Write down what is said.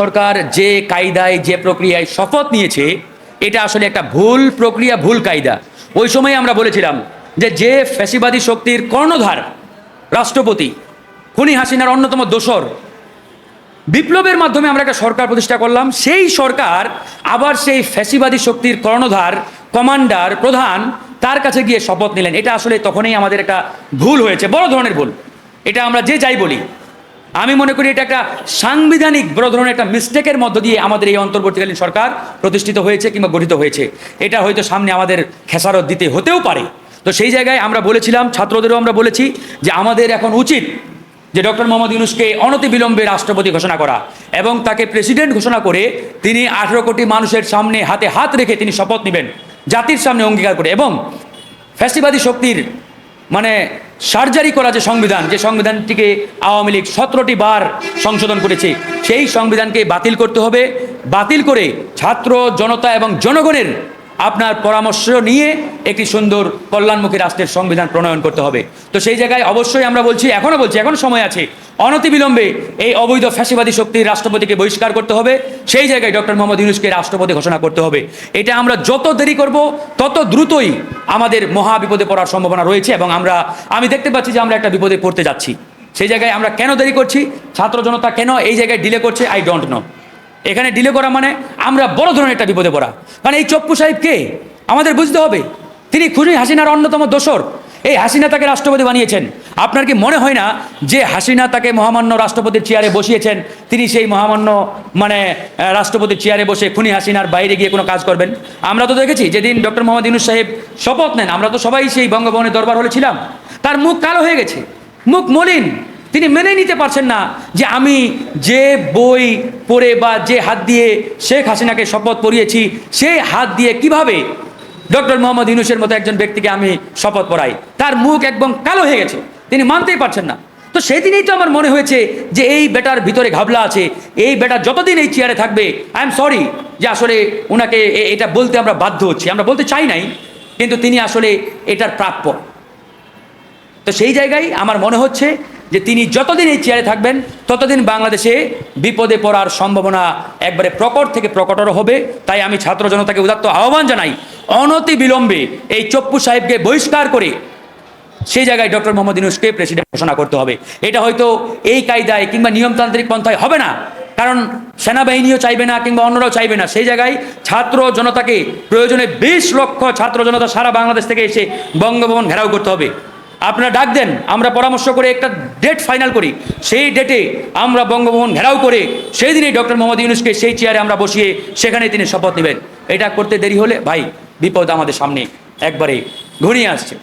সরকার যে কায়দায়, যে প্রক্রিয়ায় শপথ নিয়েছে, এটা আসলে একটা ভুল প্রক্রিয়া, ভুল কায়দা। ওই সময় আমরা বলেছিলাম যে যে ফ্যাসিবাদী শক্তির কর্ণধার, রাষ্ট্রপতি, খুনি হাসিনার অন্যতম দোসর বিপ্লবের মাধ্যমে আমরা একটা সরকার প্রতিষ্ঠা করলাম, সেই সরকার আবার সেই ফ্যাসিবাদী শক্তির কর্ণধার, কমান্ডার, প্রধান, তার কাছে গিয়ে শপথ নিলেন। এটা আসলে তখনই আমাদের একটা ভুল হয়েছে, বড় ধরনের ভুল। এটা আমরা যে যাই বলি আমি মনে করি এটা একটা সাংবিধানিক বড় ধরনের একটা মিস্টেকের মধ্য দিয়ে আমাদের এই অন্তর্বর্তীকালীন সরকার প্রতিষ্ঠিত হয়েছে কিংবা গঠিত হয়েছে। এটা হয়তো সামনে আমাদের খেসারত দিতে হতেও পারে। তো সেই জায়গায় আমরা বলেছিলাম, ছাত্রদেরও আমরা বলেছি যে আমাদের এখন উচিত যে ডক্টর মোহাম্মদ ইউনুসকে অনতিবিলম্বে রাষ্ট্রপতি ঘোষণা করা এবং তাকে প্রেসিডেন্ট ঘোষণা করে তিনি আঠেরো কোটি মানুষের সামনে হাতে হাত রেখে তিনি শপথ নেবেন, জাতির সামনে অঙ্গীকার করে। এবং ফ্যাসিবাদী শক্তির মানে সার্জারি করা যে সংবিধান, যে সংবিধানটিকে আওয়ামী লীগ সতেরোটি বার সংশোধন করেছে, সেই সংবিধানকে বাতিল করতে হবে। বাতিল করে ছাত্র, জনতা এবং জনগণের আপনার পরামর্শ নিয়ে একটি সুন্দর কল্যাণমুখী রাষ্ট্রের সংবিধান প্রণয়ন করতে হবে। তো সেই জায়গায় অবশ্যই আমরা বলছি, এখনও বলছি, এখনও সময় আছে। অনতিবিলম্বে এই অবৈধ ফ্যাসিবাদী শক্তির রাষ্ট্রপতিকে বহিষ্কার করতে হবে। সেই জায়গায় ডক্টর মোহাম্মদ ইউনুসকে রাষ্ট্রপতি ঘোষণা করতে হবে। এটা আমরা যত দেরি করব, তত দ্রুতই আমাদের মহা বিপদে পড়ার সম্ভাবনা রয়েছে এবং আমরা, আমি দেখতে পাচ্ছি যে আমরা একটা বিপদে পড়তে যাচ্ছি। সেই জায়গায় আমরা কেন দেরি করছি? ছাত্র জনতা কেন এই জায়গায় ডিলে করছে? আই ডোন্ট নো এখানে ডিলে করা মানে আমরা বড় ধরনের একটা বিপদে পড়া। কারণ এই চপ্পু সাহেব কে? আমাদের বুঝতে হবে। তিনি খুশি হাসিনার অন্যতম দোসর এই হাসিনা তাকে রাষ্ট্রপতি বানিয়েছেন। আপনার কি মনে হয় না যে হাসিনা তাকে মহামান্য রাষ্ট্রপতির চেয়ারে বসিয়েছেন? তিনি সেই মহামান্য মানে রাষ্ট্রপতির চেয়ারে বসে খুনি হাসিনার বাইরে গিয়ে কোনো কাজ করবেন? আমরা তো দেখেছি যেদিন ডক্টর মোহাম্মদ ইউনুস সাহেব শপথ নেন, আমরা তো সবাই সেই বঙ্গভবনের দরবার হলে ছিলাম। তার মুখ কালো হয়ে গেছে। মুখ মলিন। তিনি মেনে নিতে পারছেন না যে আমি যে বই পড়ে বা যে হাত দিয়ে শেখ হাসিনাকে শপথ পড়িয়েছি, সেই হাত দিয়ে কীভাবে ডক্টর মোহাম্মদ ইউনুসের মতো একজন ব্যক্তিকে আমি শপথ পড়াই? তার মুখ একদম কালো হয়ে গেছে। তিনি মানতেই পারছেন না। তো সেই দিনেই তো আমার মনে হয়েছে যে এই বেটার ভিতরে ঘাবলা আছে। এই বেটা যতদিন এই চেয়ারে থাকবে আই এম সরি যে আসলে ওনাকে এটা বলতে আমরা বাধ্য হচ্ছি। আমরা বলতে চাই নাই, কিন্তু তিনি আসলে এটার প্রাপ্য। তো সেই জায়গায় আমার মনে হচ্ছে যে তিনি যতদিন এই চেয়ারে থাকবেন, ততদিন বাংলাদেশে বিপদে পড়ার সম্ভাবনা একবারে প্রকট থেকে প্রকটর হবে। তাই আমি ছাত্র জনতাকে উদাত্ত আহ্বান জানাই, অনতি বিলম্বে এই চপ্পু সাহেবকে বহিষ্কার করে সেই জায়গায় ডক্টর মোহাম্মদ ইউনুসকে প্রেসিডেন্ট ঘোষণা করতে হবে। এটা হয়তো এই কায়দায় কিংবা নিয়মতান্ত্রিক পন্থায় হবে না, কারণ সেনাবাহিনীও চাইবে না কিংবা অন্যরাও চাইবে না। সেই জায়গায় ছাত্র জনতাকে প্রয়োজনে বিশ লক্ষ ছাত্র জনতা সারা বাংলাদেশ থেকে এসে বঙ্গভবন ঘেরাও করতে হবে। আপনারা ডাক দেন, আমরা পরামর্শ করে একটা ডেট ফাইনাল করি। সেই ডেটে আমরা বঙ্গভবন ঘেরাও করে সেই দিনেই ডক্টর মোহাম্মদ ইউনুসকে সেই চেয়ারে আমরা বসিয়ে সেখানে তিনি শপথ নেবেন। এটা করতে দেরি হলে ভাই, বিপদ আমাদের সামনে। একবারে ঘুরিয়ে আসছে।